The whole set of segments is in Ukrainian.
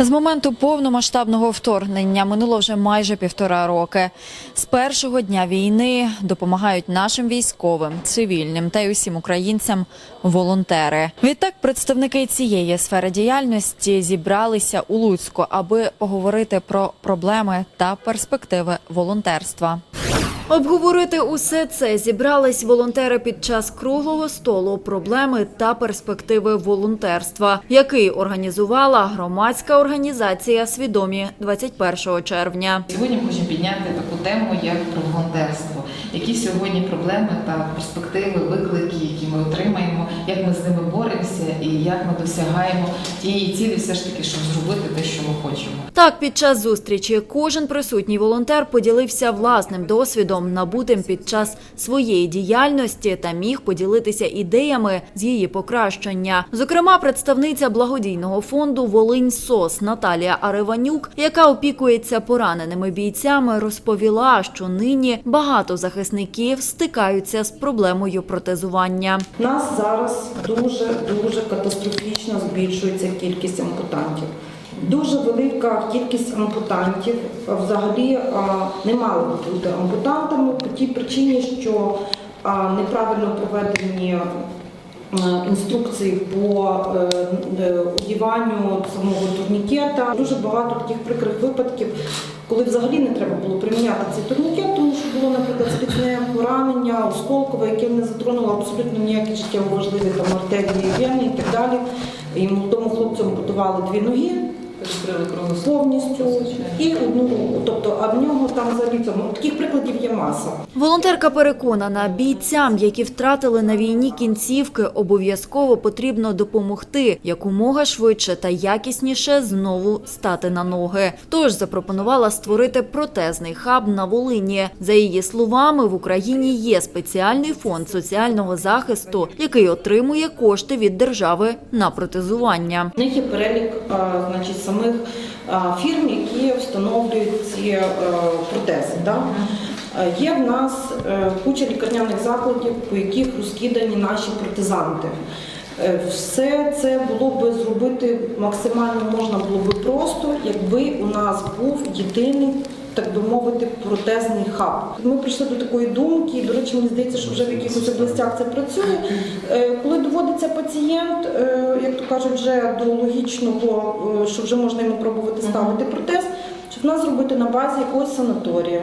З моменту повномасштабного вторгнення минуло вже майже півтора роки. З першого дня війни допомагають нашим військовим, цивільним та й усім українцям волонтери. Відтак, представники цієї сфери діяльності зібралися у Луцьку, аби поговорити про проблеми та перспективи волонтерства. Обговорити усе це зібрались волонтери під час круглого столу проблеми та перспективи волонтерства, який організувала громадська організація Свідомі 21 червня. Сьогодні хочемо підняти таку тему, як про волонтерство. Які сьогодні проблеми та перспективи, виклики, які ми отримаємо, як ми з ними боремося і як ми досягаємо тієї цілі, все ж таки, щоб зробити те, що ми хочемо. Так, під час зустрічі кожен присутній волонтер поділився власним досвідом, набутим під час своєї діяльності та міг поділитися ідеями з її покращення. Зокрема, представниця благодійного фонду Волинь СОС Наталія Ариванюк, яка опікується пораненими бійцями, розповіла, що нині багато захисників стикаються з проблемою протезування. Нас зараз дуже дуже катастрофічно збільшується кількість ампутантів. Дуже велика кількість ампутантів взагалі не мали б бути ампутантами по тій причині, що неправильно проведені інструкції по е, е, одіванню самого турнікета. Дуже багато таких прикрих випадків, коли взагалі не треба було приміняти цей турнікет, тому що було, наприклад, слідне поранення, осколкове, яке не затронуло абсолютно ніякі життєво важливі там артерії, вени і так далі. І молодому хлопцю ампутували дві ноги Перекрили кругу повністю і одну руку. Тобто, а в нього там взагалі цьому таких прикладів є маса. Волонтерка переконана, бійцям, які втратили на війні кінцівки, обов'язково потрібно допомогти якомога швидше та якісніше знову стати на ноги. Тож запропонувала створити протезний хаб на Волині. За її словами, в Україні є спеціальний фонд соціального захисту, який отримує кошти від держави на протезування. У них є перелік значить, самих а, фірм, які встановлюють ці е, протези. Да? Е, Є в нас е, куча лікарняних закладів, по яких розкидані наші протезанти. Е, Все це було би зробити максимально можна було би просто, якби у нас був єдиний. Так би мовити, протезний хаб. Ми прийшли до такої думки, і, до речі, мені здається, що вже в якихось областях це працює. Е, Коли доводиться пацієнт, е, як то кажуть, вже до логічного, е, що вже можна йому пробувати ставити протез, щоб нас зробити на базі якогось санаторія.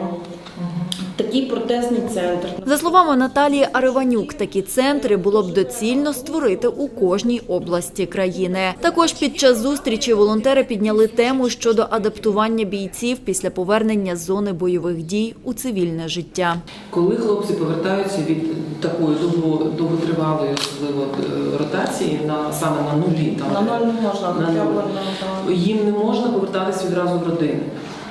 Такий протезний центр. За словами Наталії Ариванюк, такі центри було б доцільно створити у кожній області країни. Також під час зустрічі волонтери підняли тему щодо адаптування бійців після повернення з зони бойових дій у цивільне життя. Коли хлопці повертаються від такої довго, довготривалої особливо е, ротації на саме на нулі, там На ноль можна, на нуль, їм не можна повертатись відразу в родини.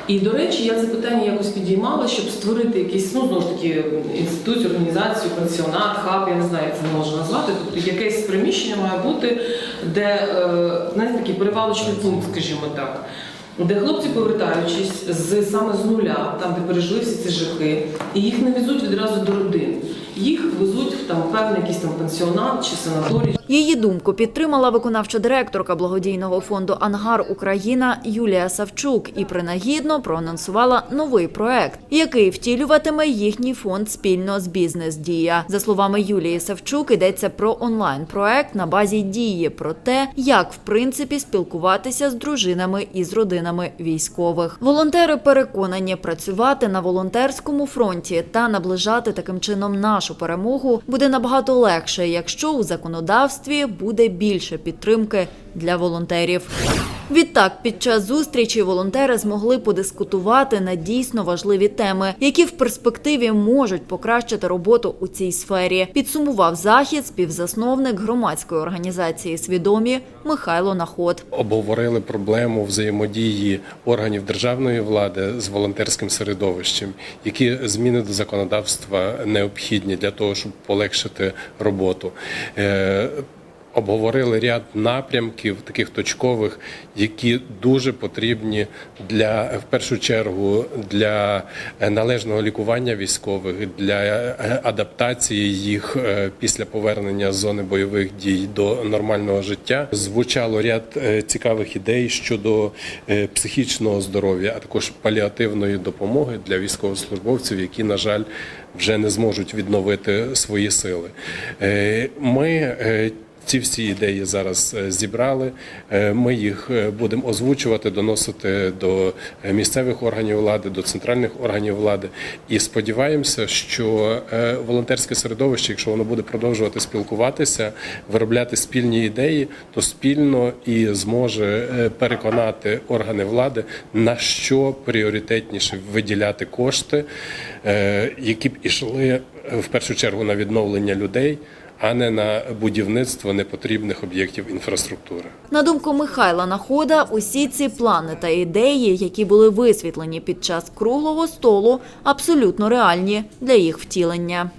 І до речі, я це питання якось підіймала, щоб створити якийсь ну знову ж таки інституцію, організацію, пансіонат, хаб, я не знаю, як це можна назвати. Тобто якесь приміщення має бути, де е, знаєте, такий перевалочний пункт, скажімо так. Де хлопці, повертаючись з саме з нуля, там де пережили всі ці жахи, і їх не везуть відразу до родин. Їх везуть в там певний якийсь там пансіонат чи санаторій. Її думку підтримала виконавча директорка благодійного фонду Ангар Україна Юлія Савчук і принагідно проанонсувала новий проект, який втілюватиме їхній фонд спільно з бізнес Дія. За словами Юлії Савчук, йдеться про онлайн проект на базі дії про те, як в принципі спілкуватися з дружинами і з родинами військових. Волонтери переконані працювати на волонтерському фронті та наближати таким чином нашу перемогу буде набагато легше, якщо у законодавстві буде більше підтримки для волонтерів. Відтак, під час зустрічі волонтери змогли подискутувати на дійсно важливі теми, які в перспективі можуть покращити роботу у цій сфері. Підсумував захід співзасновник громадської організації Свідомі Михайло Наход. обговорили проблему взаємодії органів державної влади з волонтерським середовищем, які зміни до законодавства необхідні для того, щоб полегшити роботу. Обговорили ряд напрямків, таких точкових, які дуже потрібні для в першу чергу для е, належного лікування військових, для е, адаптації їх е, після повернення з зони бойових дій до нормального життя. Звучало ряд цікавих ідей щодо психічного здоров'я, а також паліативної допомоги для військовослужбовців, які, на жаль, вже не зможуть відновити свої сили. Ми ці всі ідеї зараз е, зібрали. Е, Ми їх е, будемо озвучувати, доносити до місцевих органів влади, до центральних органів влади. І сподіваємося, що волонтерське середовище, якщо воно буде продовжувати спілкуватися, виробляти спільні ідеї, то спільно і зможе переконати органи влади, на що пріоритетніше виділяти кошти, які б ішли в першу чергу на відновлення людей а не на будівництво непотрібних об'єктів інфраструктури. На думку Михайла Находа, усі ці плани та ідеї, які були висвітлені під час круглого столу, абсолютно реальні для їх втілення.